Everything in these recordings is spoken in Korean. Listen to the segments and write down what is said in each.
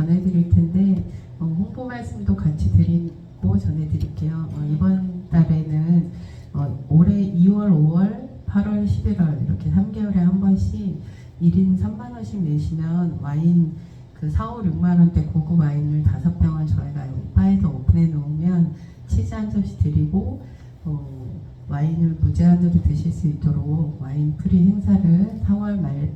전해드릴 텐데 어, 홍보 말씀도 같이 드리고 전해드릴게요. 어, 이번 달에는 어, 올해 2월, 5월, 8월, 11월 이렇게 3개월에 한 번씩 1인 3만 원씩 내시면 와인 그 4, 5, 6만 원대 고급 와인을 다섯 병을 저희가 바에서 오픈해 놓으면 치즈 한 접시 드리고 어, 와인을 무제한으로 드실 수 있도록 와인 프리 행사를 4월 말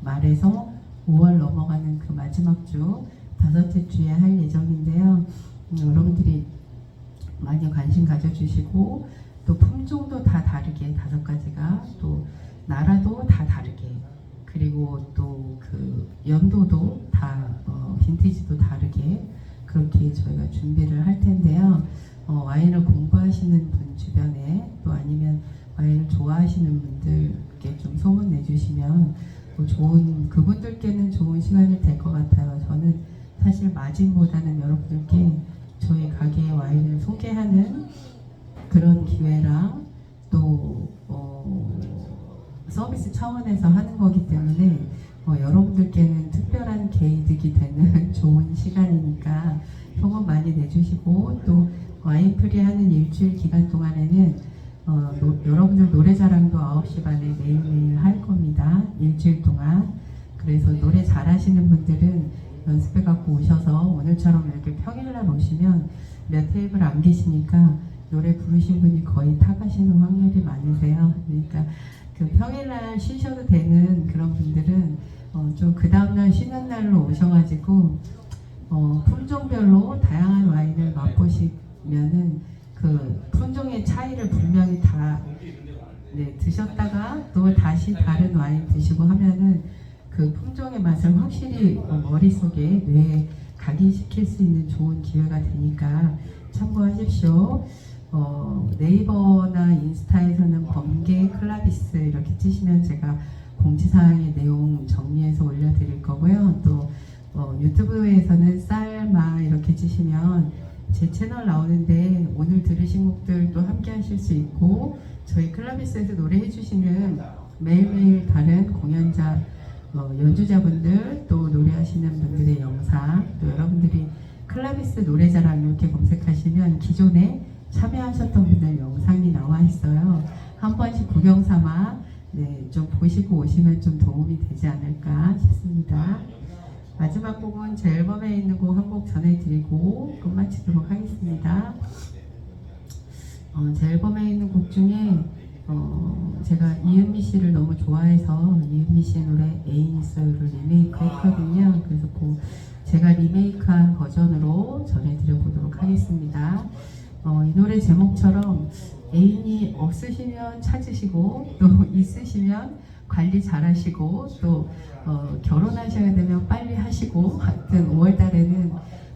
말에서 5월 넘어가는 그 마지막 주 다섯째 주에 할 예정인데요. 음, 여러분들이 많이 관심 가져주시고 또 품종도 다 다르게 다섯 가지가 또 나라도 다 다르게 그리고 또 그 연도도 다 어, 빈티지도 다르게 그렇게 저희가 준비를 할 텐데요. 어, 와인을 공부하시는 분 주변에 또 아니면 와인을 좋아하시는 분들께 좀 소문 내주시면 뭐 좋은 그분들께는 좋은 시간이 될 것 같아요. 저는 사실 마진보다는 여러분들께 저희 가게의 와인을 소개하는 그런 기회랑 또 어, 서비스 차원에서 하는 거기 때문에 어, 여러분들께는 특별한 게이득이 되는 좋은 시간이니까 소문 많이 내주시고 또 와인프리 하는 일주일 기간 동안에는 어, 노- 여러분들 노래자랑도 9시 반에 매일매일 할 겁니다. 일주일 동안. 그래서 노래 잘하시는 분들은 연습해 갖고 오셔서 오늘처럼 이렇게 평일날 오시면 몇 테이블 안 계시니까 노래 부르신 분이 거의 타가시는 확률이 많으세요. 그러니까 그 평일날 쉬셔도 되는 그런 분들은 어, 좀그 다음날 쉬는 날로 오셔가지고 어, 품종별로 다양한 와인을 맛보시면은 그 품종의 차이를 분명히 다 네, 드셨다가 또 다시 다른 와인 드시고 하면은 그 품종의 맛을 확실히 어, 머릿속에 뇌에 각인시킬 수 있는 좋은 기회가 되니까 참고하십시오. 어, 네이버나 인스타에서는 번개 클라비스 이렇게 치시면 제가 공지사항의 내용 정리해서 올려드릴 거고요. 또 어, 유튜브에서는 쌀마 이렇게 치시면 제 채널 나오는데 오늘 들으신 곡들도 함께 하실 수 있고 저희 클라비스에서 노래해 주시는 매일매일 다른 공연자 어, 연주자분들 또 노래하시는 분들의 영상 또 여러분들이 클라비스 노래자랑 이렇게 검색하시면 기존에 참여하셨던 분들 영상이 나와 있어요. 한 번씩 구경 삼아 네, 좀 보시고 오시면 좀 도움이 되지 않을까 싶습니다. 마지막 곡은 제 앨범에 있는 곡 한 곡 전해드리고 끝마치도록 하겠습니다. 어, 제 앨범에 있는 곡 중에 어, 제가 이은미 씨를 너무 좋아해서 이은미 씨의 노래 애인 있어요를 리메이크 했거든요. 그래서 그 제가 리메이크한 버전으로 전해드려 보도록 하겠습니다. 어, 이 노래 제목처럼 애인이 없으시면 찾으시고 또 있으시면 관리 잘 하시고 또 어, 결혼하셔야 되면 빨리 하시고 하여튼 5월 달에는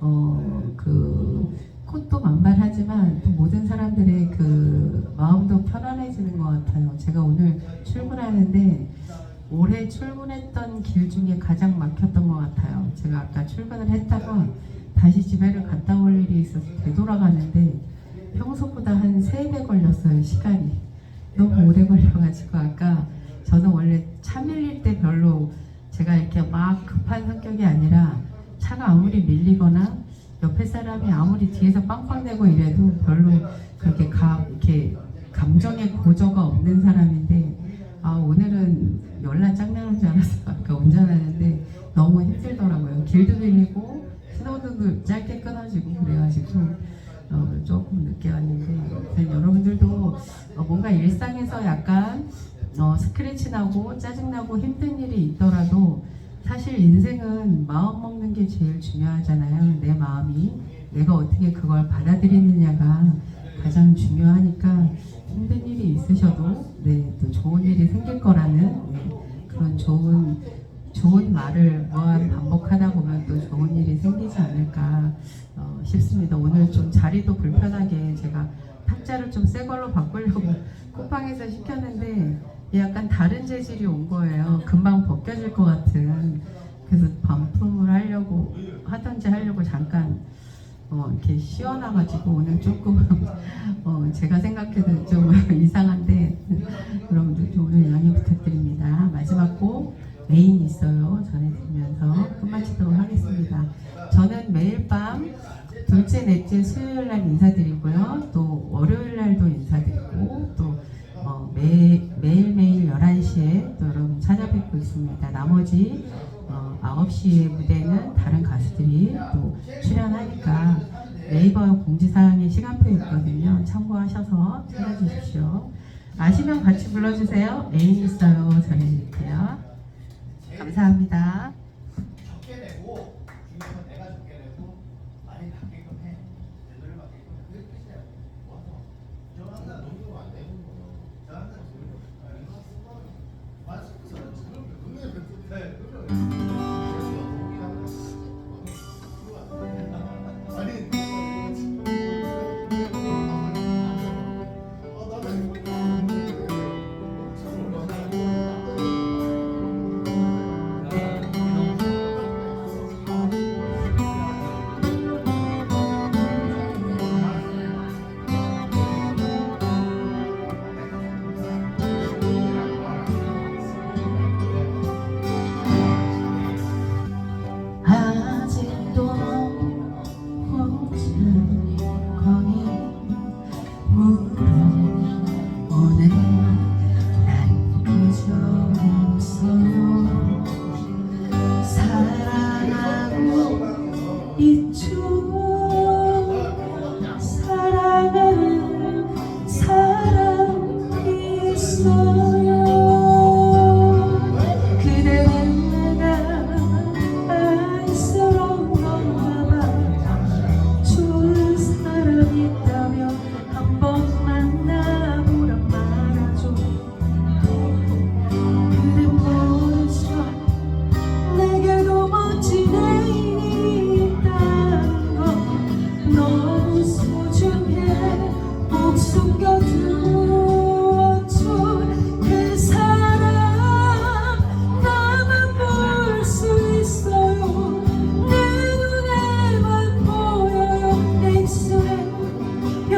어, 그 꽃도 만발하지만 또 모든 사람들의 그 마음도 편안해지는 것 같아요. 제가 오늘 출근하는데 올해 출근했던 길 중에 가장 막혔던 것 같아요. 제가 아까 출근을 했다가 다시 집에를 갔다 올 일이 있어서 되돌아가는데 평소보다 한 3배 걸렸어요, 시간이. 너무 오래 걸려가지고 아까 저는 원래 차 밀릴 때 별로 제가 이렇게 막 급한 성격이 아니라 차가 아무리 밀리거나 옆에 사람이 아무리 뒤에서 빵빵대고 이래도 별로 그렇게 가, 이렇게 감정의 고저가 없는 사람인데 아 오늘은 열나 짱나는 줄 알았어요. 아까 운전하는데 너무 힘들더라고요. 길도 밀리고 신호등도 짧게 끊어지고 그래가지고 어, 조금 늦게 왔는데 여러분들도 어, 뭔가 일상에서 약간 어, 스크래치 나고 짜증 나고 힘든 일이 있더라도 사실 인생은 마음 먹는 게 제일 중요하잖아요. 내 마음이 내가 어떻게 그걸 받아들이느냐가 가장 중요하니까 힘든 일이 있으셔도 네, 또 좋은 일이 생길 거라는 네, 그런 좋은 좋은 말을 무한 반복하다 보면 또 좋은 일이 생기지 않을까 어, 싶습니다. 오늘 좀 자리도 불편하게 제가 탁자를 좀 새 걸로 바꾸려고 쿠팡에서 시켰는데 예, 약간 다른 재질이 온 거예요. 금방 벗겨질 것 같은. 그래서 반품을 하려고 하던지 하려고 잠깐 어, 이렇게 시원해가지고 오늘 조금 어, 제가 생각해도 좀 이상한데 여러분들 좀 오늘 양해 부탁드립니다. 마지막 곡 메인 있어요 전해드리면서 끝마치도록 하겠습니다. 저는 매일 밤 둘째, 넷째, 수요일 날 인사드리고요. 또 월요일 날도 인사드리고 또 어, 매 매일매일 11시에 또 여러분 찾아뵙고 있습니다. 나머지 어, 9시에 무대는 다른 가수들이 또 출연하니까 네이버 공지사항에 시간표 있거든요. 참고하셔서 찾아주십시오. 아시면 같이 불러주세요. 애인이 있어요.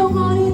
so honey.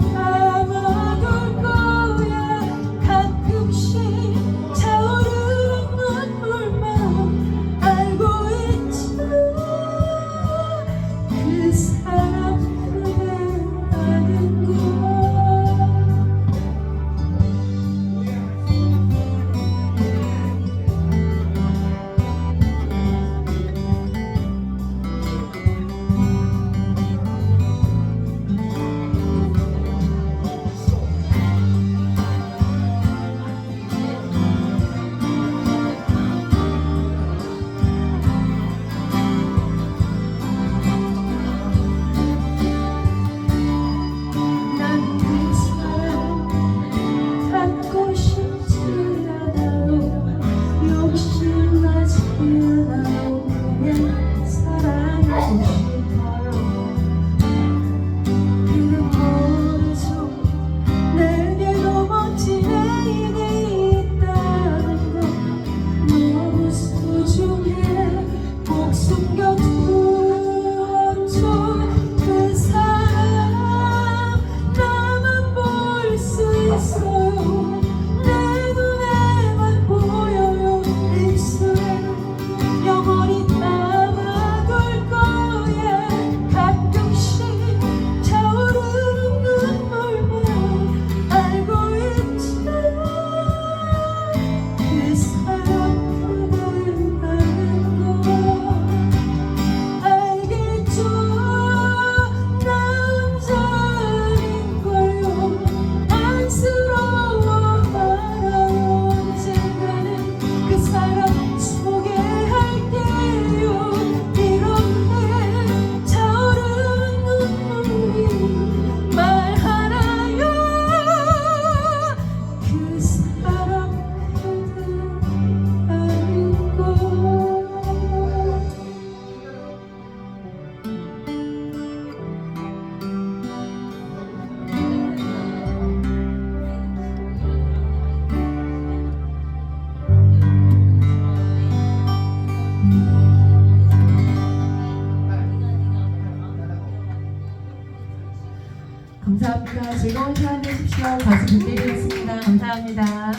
즐거운 시간 되십시오. 다시 부탁드리겠습니다. 감사합니다.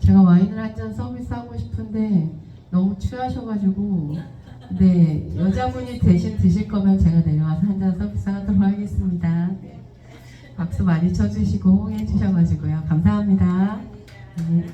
제가 와인을 한 잔 서비스하고 싶은데 너무 취하셔가지고 네 여자분이 대신 드실 거면 제가 내려와서 한 잔 서비스하도록 하겠습니다. 박수 많이 쳐주시고 홍해 주셔가지고요. 감사합니다. 네.